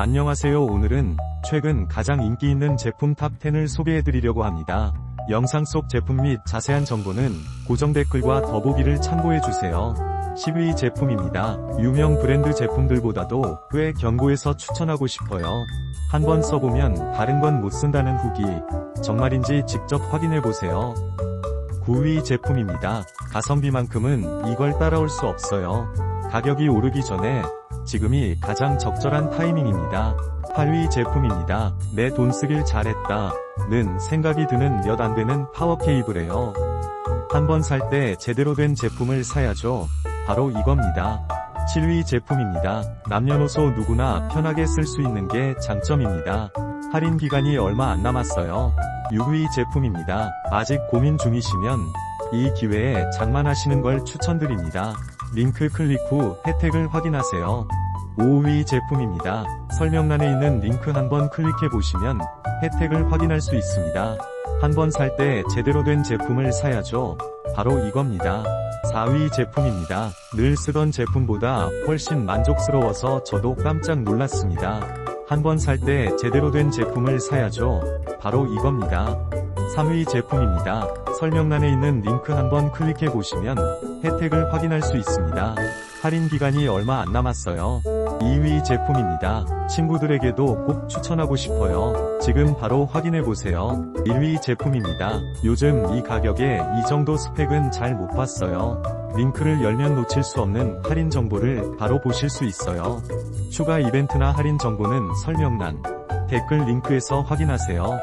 안녕하세요 오늘은 최근 가장 인기 있는 제품 탑10을 소개해드리려고 합니다. 영상 속 제품 및 자세한 정보는 고정 댓글과 더보기를 참고해주세요. 10위 제품입니다. 유명 브랜드 제품들보다도 꽤 견고해서 추천하고 싶어요. 한번 써보면 다른 건 못 쓴다는 후기 정말인지 직접 확인해보세요. 9위 제품입니다. 가성비만큼은 이걸 따라올 수 없어요. 가격이 오르기 전에 지금이 가장 적절한 타이밍입니다. 8위 제품입니다. 내 돈 쓰길 잘했다. 는 생각이 드는 몇 안 되는 파워 케이블이에요. 한번 살 때 제대로 된 제품을 사야죠. 바로 이겁니다. 7위 제품입니다. 남녀노소 누구나 편하게 쓸 수 있는 게 장점입니다. 할인 기간이 얼마 안 남았어요. 6위 제품입니다. 아직 고민 중이시면 이 기회에 장만하시는 걸 추천드립니다. 링크 클릭 후 혜택을 확인하세요. 5위 제품입니다. 설명란에 있는 링크 한번 클릭해 보시면 혜택을 확인할 수 있습니다. 한번 살 때 제대로 된 제품을 사야죠. 바로 이겁니다. 4위 제품입니다. 늘 쓰던 제품보다 훨씬 만족스러워서 저도 깜짝 놀랐습니다. 한번 살 때 제대로 된 제품을 사야죠. 바로 이겁니다. 3위 제품입니다. 설명란에 있는 링크 한번 클릭해 보시면 혜택을 확인할 수 있습니다. 할인 기간이 얼마 안 남았어요. 2위 제품입니다. 친구들에게도 꼭 추천하고 싶어요. 지금 바로 확인해 보세요. 1위 제품입니다. 요즘 이 가격에 이 정도 스펙은 잘 못 봤어요. 링크를 열면 놓칠 수 없는 할인 정보를 바로 보실 수 있어요. 추가 이벤트나 할인 정보는 설명란, 댓글 링크에서 확인하세요.